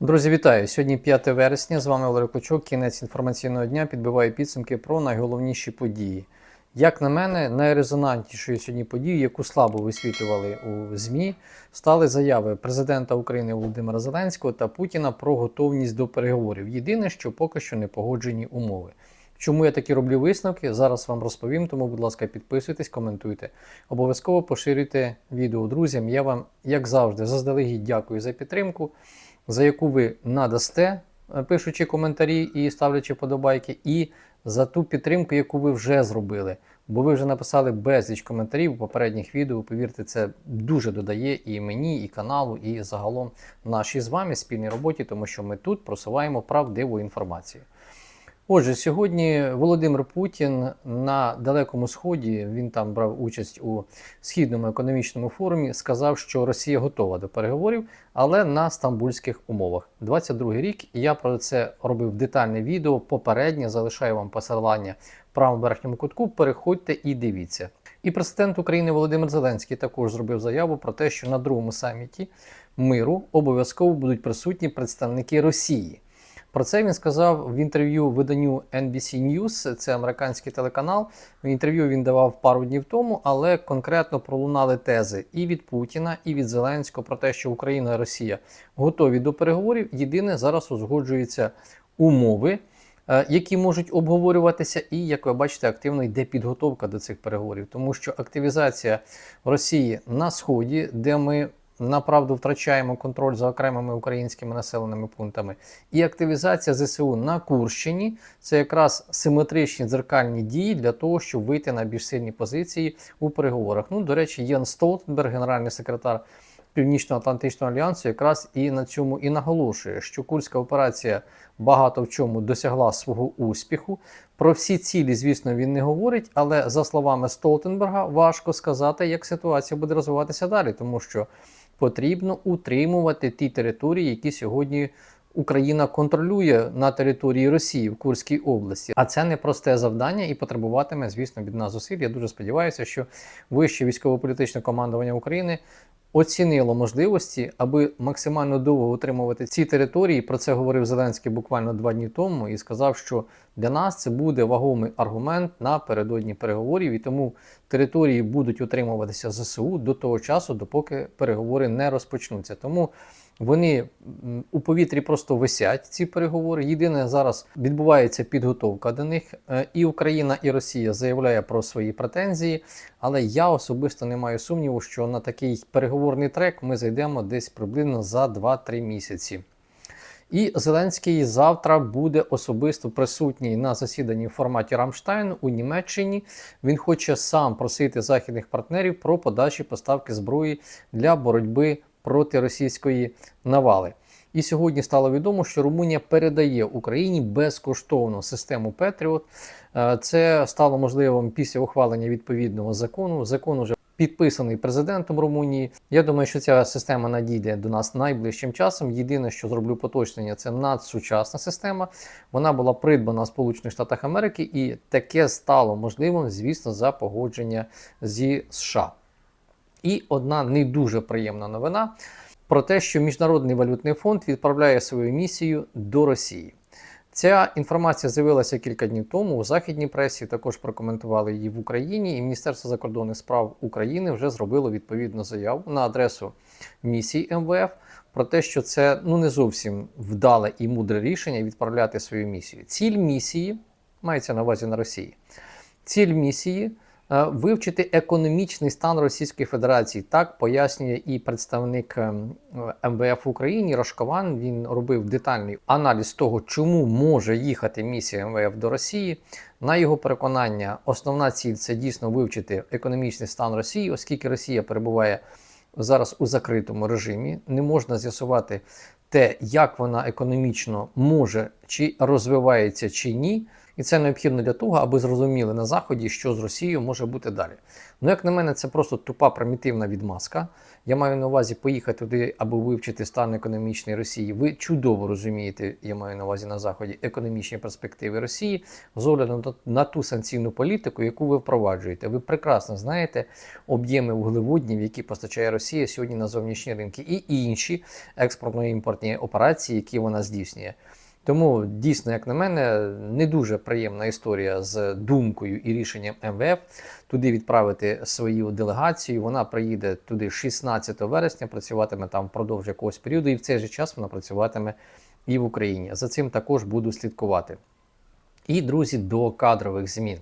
Друзі, вітаю! Сьогодні 5 вересня. З вами Валерій Клочок. Кінець інформаційного дня підбиває підсумки про найголовніші події. Як на мене, найрезонантнішою сьогодні подією, яку слабо висвітлювали у ЗМІ, стали заяви президента України Володимира Зеленського та Путіна про готовність до переговорів. Єдине, що поки що не погоджені умови. Чому я такі роблю висновки? Зараз вам розповім, тому, будь ласка, підписуйтесь, коментуйте. Обов'язково поширюйте відео друзям. Я вам, як завжди, заздалегідь дякую за підтримку, за яку ви надасте, е, пишучи коментарі і ставлячи подобайки, і за ту підтримку, яку ви вже зробили. Бо ви вже написали безліч коментарів у попередніх відео. Повірте, це дуже додає і мені, і каналу, і загалом нашій з вами спільній роботі, тому що ми тут просуваємо правдиву інформацію. Отже, сьогодні Володимир Путін на Далекому Сході, він там брав участь у східному економічному форумі, сказав, що Росія готова до переговорів, але на стамбульських умовах. 22-й рік, я про це робив детальне відео. Попереднє залишаю вам посилання в правому верхньому кутку. Переходьте і дивіться. І президент України Володимир Зеленський також зробив заяву про те, що на другому саміті миру обов'язково будуть присутні представники Росії. Про це він сказав в інтерв'ю виданню NBC News, це американський телеканал. Інтерв'ю він давав пару днів тому, але конкретно пролунали тези і від Путіна, і від Зеленського про те, що Україна і Росія готові до переговорів. Єдине зараз узгоджуються умови, е, які можуть обговорюватися, і як ви бачите, активно йде підготовка до цих переговорів, тому що активізація Росії на сході, де ми направду втрачаємо контроль за окремими українськими населеними пунктами. І активізація ЗСУ на Курщині це якраз симетричні дзеркальні дії для того, щоб вийти на більш сильні позиції у переговорах. Ну, до речі, Єн Столтенберг, генеральний секретар. Північно-Атлантичного альянсу якраз і на цьому і наголошує, що курська операція багато в чому досягла свого успіху. Про всі цілі, звісно, він не говорить, але за словами Столтенберга, важко сказати, як ситуація буде розвиватися далі, тому що потрібно утримувати ті території, які сьогодні Україна контролює на території Росії в Курській області. А це непросте завдання і потребуватиме, звісно, від нас зусиль. Я дуже сподіваюся, що вище військово-політичне командування України. Оцінило можливості, аби максимально довго утримувати ці території. Про це говорив Зеленський буквально два дні тому і сказав, що для нас це буде вагомий аргумент напередодні переговорів, і тому території будуть утримуватися ЗСУ до того часу, допоки переговори не розпочнуться. Тому вони у повітрі просто висять ці переговори. Єдине зараз відбувається підготовка до них. Е, І Україна, і Росія заявляє про свої претензії. Але я особисто не маю сумніву, що на такий переговорний трек ми зайдемо десь приблизно за 2-3 місяці. І Зеленський завтра буде особисто присутній на засіданні в форматі Рамштайн у Німеччині. Він хоче сам просити західних партнерів про подальші поставки зброї для боротьби проти російської навали. І сьогодні стало відомо, що Румунія передає Україні безкоштовну систему Петріот. Е, Це стало можливим після ухвалення відповідного закону. Закон уже підписаний президентом Румунії. Я думаю, що ця система надійде до нас найближчим часом. Єдине, що зроблю поточнення, це надсучасна система. Вона була придбана в Сполучених Штатах Америки, і таке стало можливим, звісно, за погодження зі США. І одна не дуже приємна новина про те, що Міжнародний валютний фонд відправляє свою місію до Росії. Ця інформація з'явилася кілька днів тому у західній пресі. Також прокоментували її в Україні, і Міністерство закордонних справ України вже зробило відповідну заяву на адресу місії МВФ про те, що це ну не зовсім вдале і мудре рішення відправляти свою місію. Ціль місії мається на увазі на Росії. Ціль місії вивчити економічний стан Російської Федерації. Так пояснює і представник ем, МВФ в Україні Рашкован. Він робив детальний аналіз того, чому може їхати місія МВФ до Росії. На його переконання, основна ціль це дійсно вивчити економічний стан Росії, оскільки Росія перебуває зараз у закритому режимі. Не можна з'ясувати те, як вона економічно може чи розвивається чи ні. І це необхідно для того, аби зрозуміли на Заході, що з Росією може бути далі. Ну, як на мене, це просто тупа примітивна відмазка. Я маю на увазі поїхати туди або вивчити стан економічний Росії. Ви чудово розумієте, я маю на увазі на заході економічні перспективи Росії з огляду на ту санкційну політику, яку ви впроваджуєте. Ви прекрасно знаєте об'єми вуглеводнів, які постачає Росія сьогодні на зовнішні ринки, і інші експортно-імпортні операції, які вона здійснює. Тому дійсно, як на мене, не дуже приємна історія з думкою і рішенням МВФ туди відправити свою делегацію. Вона приїде туди 16 вересня, працюватиме там впродовж якогось періоду, і в цей же час вона працюватиме і в Україні. За цим також буду слідкувати. І друзі, до кадрових змін.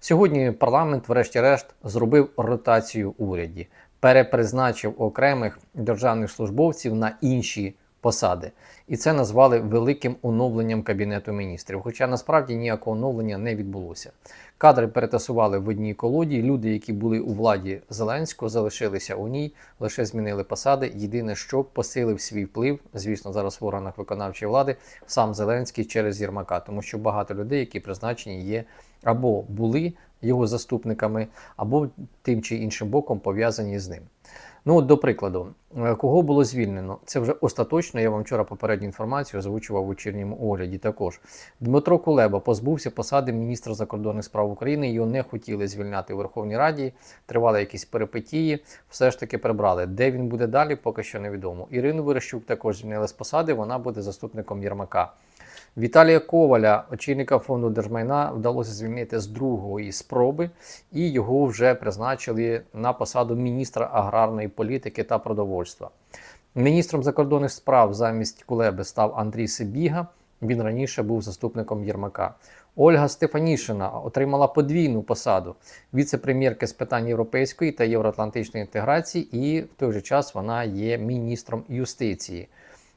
Сьогодні парламент, врешті-решт, зробив ротацію уряді, перепризначив окремих державних службовців на інші посади. І це назвали великим оновленням Кабінету міністрів. Хоча насправді ніякого оновлення не відбулося. Кадри перетасували в одній колоді. Люди, які були у владі Зеленського, залишилися у ній, лише змінили посади. Єдине, що посилив свій вплив, звісно, зараз в органах виконавчої влади, сам Зеленський через Єрмака, тому що багато людей, які призначені, є або були його заступниками, або тим чи іншим боком пов'язані з ним. Ну, от, до прикладу, е, кого було звільнено? Це вже остаточно. Я вам вчора попередню інформацію озвучував у вечірньому огляді. Також Дмитро Кулеба позбувся посади міністра закордонних справ України. Його не хотіли звільняти у Верховній Раді. Тривали якісь перипетії. Все ж таки прибрали. Де він буде далі, поки що невідомо. Ірину Верещук також звільнили з посади. Вона буде заступником Єрмака. Віталія Коваля, очільника фонду держмайна, вдалося звільнити з другої спроби, і його вже призначили на посаду міністра аграрної політики та продовольства. Міністром закордонних справ замість Кулеби став Андрій Сибіга. Він раніше був заступником Єрмака. Ольга Стефанішина отримала подвійну посаду віце-прем'єрки з питань європейської та євроатлантичної інтеграції, і в той же час вона є міністром юстиції.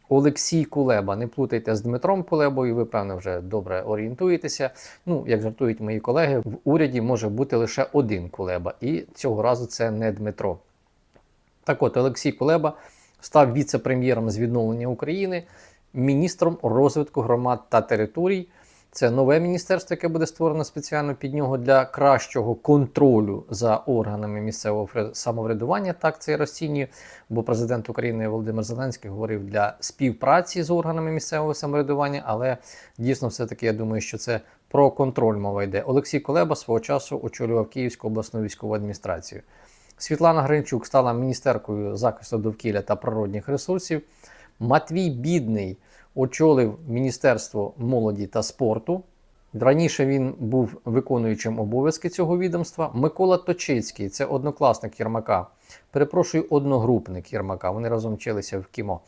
Олексій Кулеба. Не плутайте з Дмитром Кулебою, ви, певно, вже добре орієнтуєтеся. Ну, як жартують мої колеги, в уряді може бути лише один Кулеба, і цього разу це не Дмитро. Так от, Олексій Кулеба став віце-прем'єром з відновлення України, міністром розвитку громад та територій. Це нове міністерство, яке буде створено спеціально під нього для кращого контролю за органами місцевого самоврядування. Так це я. Бо президент України Володимир Зеленський говорив для співпраці з органами місцевого самоврядування, але дійсно, все-таки я думаю, що це про контроль мова йде. Олексій Колеба свого часу очолював Київську обласну військову адміністрацію. Світлана Гринчук стала міністеркою захисту довкілля та природних ресурсів. Матвій Бідний очолив Міністерство молоді та спорту. Раніше він був виконуючим обов'язки цього відомства. Микола Точицький це однокласник Єрмака. Перепрошую, одногрупник Єрмака. Вони разом вчилися в КІМО.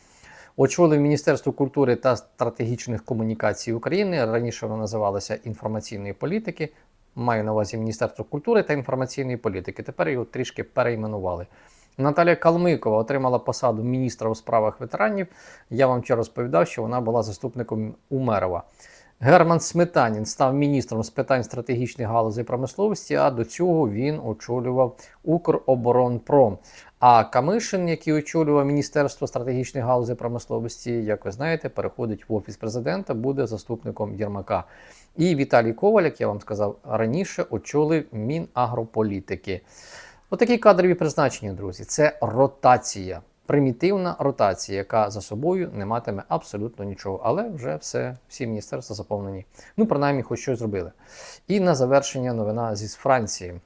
Очолив Міністерство культури та стратегічних комунікацій України. Раніше воно називалося інформаційної політики. Маю на увазі Міністерство культури та інформаційної політики. Тепер його трішки перейменували. Наталія Калмикова отримала посаду міністра у справах ветеранів. Я вам вчора розповідав, що вона була заступником Умерова. Герман Сметанін став міністром з питань стратегічних галузей промисловості, а до цього він очолював Укроборонпром. А Камишин, який очолював Міністерство стратегічних галузей промисловості, як ви знаєте, переходить в офіс президента, буде заступником Єрмака. І Віталій Коваль, як я вам сказав раніше, очолив Мінагрополітики. Отакі кадрові призначення, друзі, це ротація. Примітивна ротація, яка за собою не матиме абсолютно нічого, але вже все, всі міністерства заповнені. Ну, принаймні, хоч щось зробили. І на завершення новина зі Франції.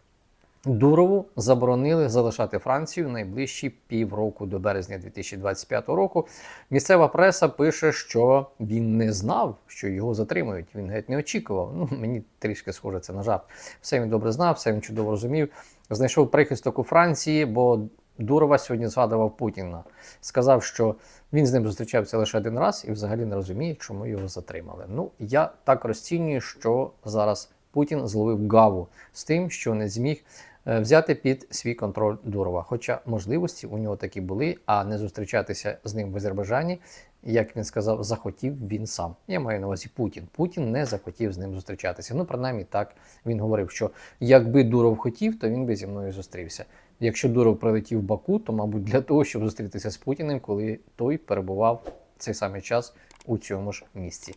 Дурову заборонили залишати Францію найближчі півроку до березня 2025 року. Місцева преса пише, що він не знав, що його затримують. Він геть не очікував. Ну, мені трішки схоже це на жарт. Все він добре знав, все він чудово розумів. Знайшов прихисток у Франції, бо Дурова сьогодні згадував Путіна. Сказав, що він з ним зустрічався лише один раз і взагалі не розуміє, чому його затримали. Ну, я так розцінюю, що зараз Путін зловив гаву з тим, що не зміг взяти під свій контроль Дурова. Хоча можливості у нього такі були, а не зустрічатися з ним в Азербайджані, як він сказав, захотів він сам. Я маю на увазі Путін. Путін не захотів з ним зустрічатися. Ну, принаймні, так він говорив, що якби Дуров хотів, то він би зі мною зустрівся. Якщо Дуров прилетів в Баку, то, мабуть, для того, щоб зустрітися з Путіним, коли той перебував цей самий час у цьому ж місці.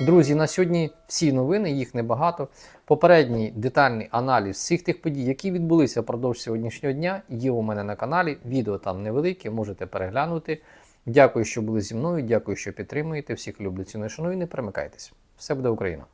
Друзі, на сьогодні всі новини, їх небагато. Попередній детальний аналіз всіх тих подій, які відбулися впродовж сьогоднішнього дня, є у мене на каналі. Відео там невелике, можете переглянути. Дякую, що були зі мною. Дякую, що підтримуєте. Всіх люблю ціную шаную. Не перемикайтесь. Все буде Україна!